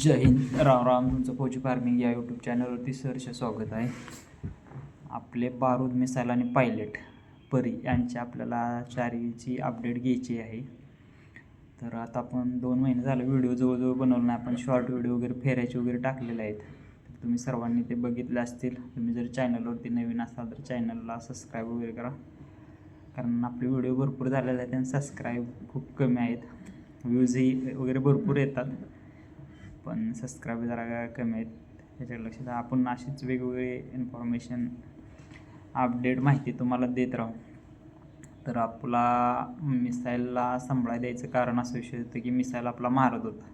जय हिंद. राम राम. तुमचं फौजी फार्मिंग या यूट्यूब चॅनलवरती सहर्ष स्वागत आहे. आपले बारूद मिसाईल आणि पायलट परी यांची आपल्याला चारीची अपडेट घ्यायची आहे. तर आता आपण दोन महिने झालं व्हिडिओ जवळजवळ बनवलं नाही. आपण शॉर्ट व्हिडिओ वगैरे फेऱ्याचे वगैरे टाकलेले आहेत. तर तुम्ही सर्वांनी ते बघितले असतील. तुम्ही जर चॅनलवरती नवीन असाल तर चॅनलला सबस्क्राईब वगैरे करा. कारण आपले व्हिडिओ भरपूर झालेले आहेत आणि सबस्क्राईब खूप कमी आहेत. व्ह्यूजही वगैरे भरपूर येतात. पण सबस्क्राईब जरा कमी आहेत. त्याच्याकडे लक्ष द्या. आपण अशीच वेगवेगळे इन्फॉर्मेशन अपडेट माहिती तुम्हाला देत राहू. तर आपला मिसाईलला सांभाळा द्यायचं कारण असं विषय होतं की मिसाईल आपला मारत होता.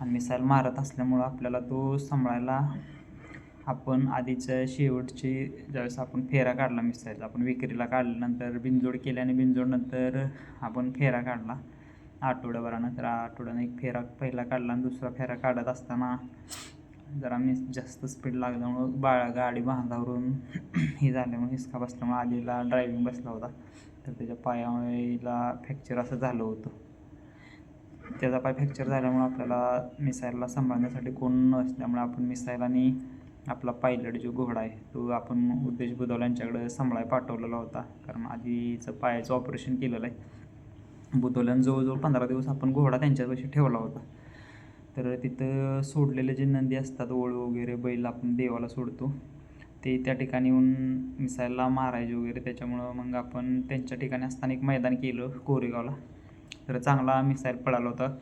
आणि मिसाईल मारत असल्यामुळं आपल्याला तो सांभाळायला आपण आधीच्या शेवटची ज्यावेळेस आपण फेरा काढला मिसाईल आपण विक्रीला काढल्यानंतर बिनजोड केल्याने बिनजोडनंतर आपण फेरा काढला. आठवड्याभरानं तर आठवड्यानं एक फेरा पहिला काढला आणि दुसरा फेरा काढत असताना जरा मी जास्त स्पीड लागल्यामुळं बाळा गाडी बांधावरून हे झाल्यामुळे हिसका बसल्यामुळे आलीला ड्रायव्हिंग बसला होता. तर त्याच्या पायाला फ्रॅक्चर असं झालं होतं. त्याचा पाय फ्रॅक्चर झाल्यामुळे आपल्याला मिसाईलला सांभाळण्यासाठी कोण नसल्यामुळे आपण मिसाईल आणि आपला पायलट जो घोडा आहे तो आपण उद्देश बुधवला यांच्याकडे सांभाळाय पाठवलेला होता. कारण आधीचं पायाचं ऑपरेशन केलेलं आहे. बुधवल्यानं जवळजवळ पंधरा दिवस आपण घोडा त्यांच्यापाशी ठेवला होता. तर तिथं सोडलेले जे नंदी असतात ओळ वगैरे बैल आपण देवाला सोडतो. ते त्या ठिकाणी येऊन मिसाईलला मारायचे वगैरे. त्याच्यामुळं मग आपण त्यांच्या ठिकाणी असताना एक मैदान केलं कोरेगावला. तर चांगला मिसाईल पळाला होता.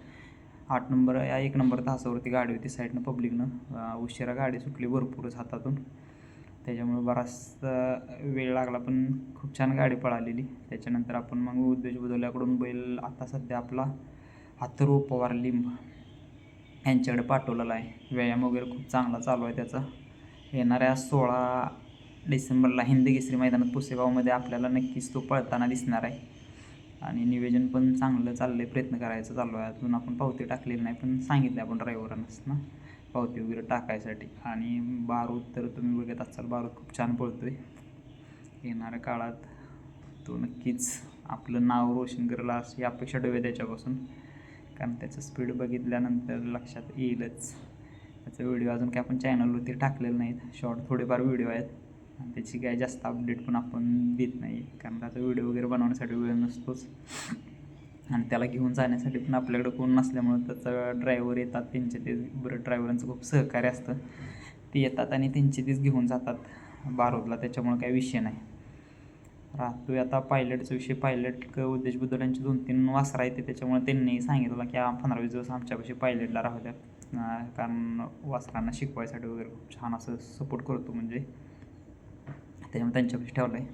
आठ नंबर या एक नंबर तासावरती गाडी होती साईडनं पब्लिकनं. उशिरा गाडी सुटली भरपूरच हातातून. त्याच्यामुळे बराचसा वेळ लागला पण खूप छान गाडी पळालेली. त्याच्यानंतर आपण मग उद्देश बुधवल्याकडून बैल आता सध्या आपला हातरू पवार लिंब यांच्याकडे पाठवलेला आहे. व्यायाम वगैरे खूप चांगला चालू आहे त्याचा. येणाऱ्या सोळा डिसेंबरला हिंदी केसरी मैदानात पुसेगावमध्ये आपल्याला नक्कीच तो पळताना दिसणार आहे. आणि नियोजन पण चांगलं चाललं आहे प्रयत्न करायचं चालू आहे. अजून आपण पावती टाकलेली नाही पण सांगितलं आपण ड्रायव्हरांनाच ना पावती वगैरे टाकायसाठी. आणि बारूद तर तुम्ही बघत असाल बारूद खूप छान पळतो आहे येणाऱ्या काळात तो नक्कीच आपलं नाव रोशन करेल अशी अपेक्षा ठेवूया त्याच्यापासून. कारण त्याचं स्पीड बघितल्यानंतर लक्षात येईलच. त्याचा व्हिडिओ अजून काय आपण चॅनलवरती टाकलेलं नाहीत. शॉर्ट थोडेफार व्हिडिओ आहेत. आणि त्याची काय जास्त अपडेट पण आपण देत नाही. कारण त्याचा व्हिडिओ वगैरे बनवण्यासाठी वेळ नसतोच. आणि त्याला घेऊन जाण्यासाठी पण आपल्याकडे कोण नसल्यामुळं त्याचा ड्रायव्हर येतात त्यांचे ते बरं ड्रायव्हरांचं खूप सहकार्य असतं. ते येतात आणि त्यांचे तेच घेऊन जातात बारोदला त्याच्यामुळं काही विषय नाही. राहतो आता पायलटचा विषय. पायलट उद्देश बुद्धल यांचे दोन तीन वासरा येते त्याच्यामुळे त्यांनी सांगितलं की पंधरा वीस दिवस आमच्यापाशी पायलटला राहू द्या. कारण वासरांना शिकवायसाठी वगैरे खूप छान असं सपोर्ट करतो म्हणजे. त्याच्यामुळे त्यांच्यापाशी ठेवलं आहे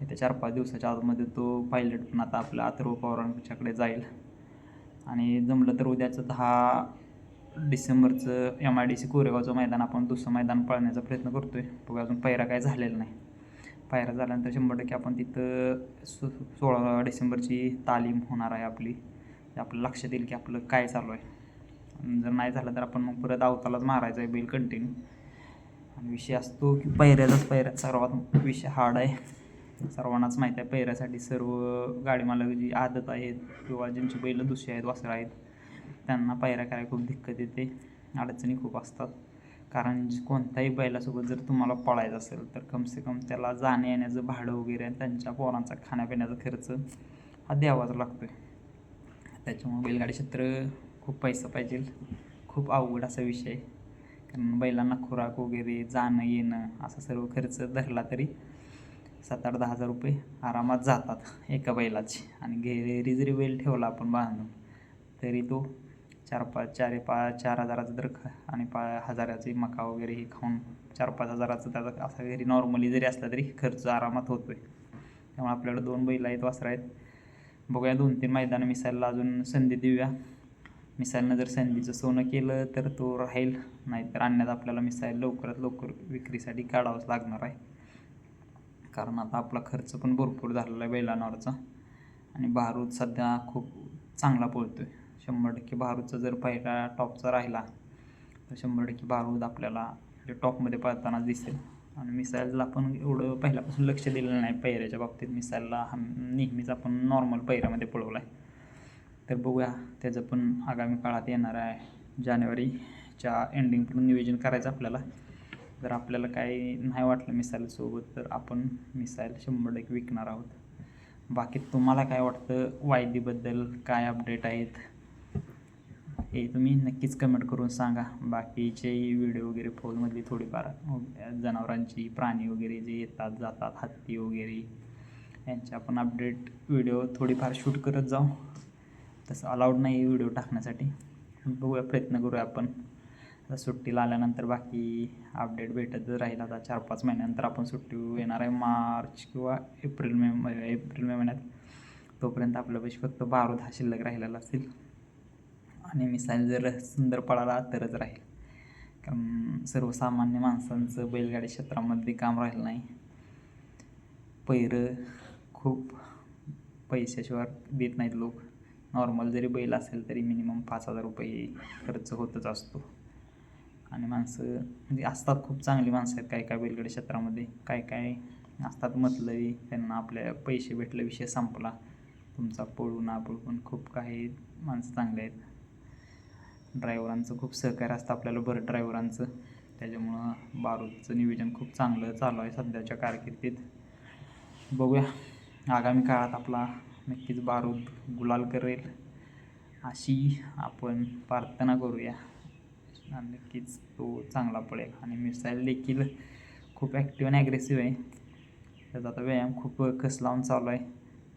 येत्या चार पाच दिवसाच्या आतमध्ये तो पायलट पण आता आपल्या अथर्व पवारांच्याकडे जाईल. आणि जमलं तर उद्याचं दहा डिसेंबरचं एम आय डी सी कोरेगावचं मैदान आपण दुसरं मैदान पळण्याचा प्रयत्न करतो आहे बघा अजून पायरा काय झालेला नाही. पायरा झाल्यानंतर शंभर टक्के आपण तिथं सो सोळा डिसेंबरची तालीम होणार आहे आपली. ते आपलं लक्षात येईल की आपलं काय चालू आहे. जर नाही झालं तर आपण मग परत अवतालाच मारायचं आहे बैल कंटिन्यू आणि विषय असतो की पायऱ्याचाच पैऱ्यात सर्वात विषय हार्ड आहे. सर्वांनाच माहीत आहे पेहऱ्यासाठी सर्व गाडी मालक जी आदत आहेत किंवा ज्यांची बैलं दुसरी आहेत वासरं आहेत त्यांना पायऱ्या करायला खूप दिक्कत येते अडचणी खूप असतात. कारण कोणत्याही बैलासोबत जर तुम्हाला पळायचं असेल तर कमसे कम त्याला जाण्या येण्याचं भाडं वगैरे आणि त्यांच्या पोरांचा खाण्यापिण्याचा खर्च हा द्यावाच लागतो आहे त्याच्यामुळे बैलगाडी क्षेत्र खूप पैसा पाहिजे खूप अवघड असा विषय कारण बैलांना खुराक वगैरे जाणं येणं असा सर्व खर्च धरला तरी सात आठ दहा हजार रुपये आरामात जातात एका बैलाचे. आणि घेरी जरी बैल ठेवला आपण बांधून तरी तो चार पाच चार पाच चार हजाराचं तर खा आणि पा हजाराचे मका वगैरे हे खाऊन चार पाच हजाराचं त्याचा असा घरी नॉर्मली जरी असला तरी खर्च आरामात होतो आहे त्यामुळे आपल्याकडे दोन बैल आहेत वासरा आहेत. बघूया दोन तीन मैदानं मिसाईलला अजून संधी देऊया. मिसाईलनं जर संधीचं सोनं केलं तर तो राहील नाहीतर आणण्यात आपल्याला मिसाईल लवकरात लवकर विक्रीसाठी काढावंच लागणार आहे. कारण आता आपला खर्च पण भरपूर झालेला आहे बैलांवरचा. आणि भारूद सध्या खूप चांगला पळतो आहे शंभर टक्के भारूदचा जर पहिला टॉपचा राहिला तर शंभर टक्के भारूद आपल्याला म्हणजे टॉपमध्ये पळतानाच दिसेल. आणि मिसाईलला आपण एवढं पहिल्यापासून लक्ष दिलेलं नाही पैऱ्याच्या बाबतीत मिसाईलला नेहमीच आपण नॉर्मल पैऱ्यामध्ये पळवला आहे तर बघूया त्याचं पण आगामी काळात येणार आहे. जानेवारीच्या ऑगस्टच्या एंडिंगपर्यंत नियोजन करायचं आपल्याला. जर आपल्याला काही नाही वाटलं मिसाईलसोबत तर आपण मिसाईल शंभर टक्के विकणार आहोत. बाकी तुम्हाला काय वाटतं? वायदीबद्दल काय अपडेट आहेत? हे तुम्ही नक्कीच कमेंट करून सांगा. बाकीचे व्हिडिओ वगैरे फोनमधली थोडीफार जनावरांची प्राणी वगैरे जे येतात जातात हत्ती वगैरे यांचे आपण अपडेट व्हिडिओ थोडीफार शूट करत जाऊ. तसं अलाउड नाही व्हिडिओ टाकण्यासाठी. बघूया प्रयत्न करूया आपण. सुट्टीला आल्यानंतर बाकी अपडेट भेटत राहील. आता चार पाच महिन्यानंतर आपण सुट्टी येणार आहे. मार्च किंवा एप्रिल मे एप्रिल मे महिन्यात. तोपर्यंत आपल्यापाशी फक्त बारूद हा शिल्लक राहिलेला असेल. आणि मिसाईल जर सुंदर पळाला तरच राहील. कारण सर्वसामान्य माणसांचं बैलगाडी क्षेत्रामध्ये काम राहिलं नाही. पैरं खूप पैशाशिवाय देत नाहीत लोक. नॉर्मल जरी बैल असेल तरी मिनिमम पाच हजार रुपये खर्च होतच असतो. आणि माणसं म्हणजे असतात खूप चांगली माणसं आहेत काय काय बैलगडी क्षेत्रामध्ये काय काय असतात मतलबी. त्यांना आपल्या पैसे भेटलं विषय संपला. तुमचा पळू ना पळू पण खूप काही माणसं चांगले आहेत. ड्रायव्हरांचं खूप सहकार्य असतं आपल्याला बरं ड्रायव्हरांचं. त्याच्यामुळं बारूदचं नियोजन खूप चांगलं चालू आहे सध्याच्या कारकिर्दीत. बघूया. आगामी काळात आपला नक्कीच बारूद गुलाल करेल. अशी आपण प्रार्थना करूया. आणि नक्कीच. तो चांगला पडेल आणि मिसाईल देखील खूप ॲक्टिव्ह आणि ॲग्रेसिव्ह आहे. त्याचा आता व्यायाम खूप कस लावून चालू आहे.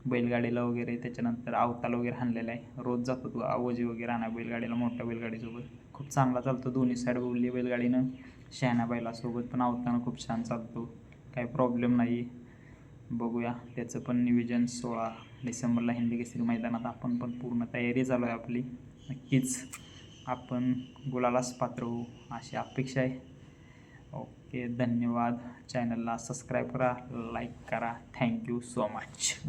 बैलगाडीला वगैरे त्याच्यानंतर अवताल वगैरे हाणलेला आहे. रोज जातो तो आवाजी वगैरे आणा बैलगाडीला मोठ्या बैलगाडीसोबत. खूप चांगला चालतो. दोन्ही साईड बोलली बैलगाडीनं. शहाण्या बैलासोबत पण आवताना खूप छान चालतो. काही प्रॉब्लेम नाही. बघूया. त्याचं पण नियोजन सोळा डिसेंबरला हिंदी केसरी मैदानात. आपण पण पूर्ण तयारी चालू आहे आपली. नक्कीच. आपण गुलालाच पात्र होऊ अशी अपेक्षा आहे. ओके धन्यवाद. चॅनलला सबस्क्राईब करा लाईक करा. Thank you so much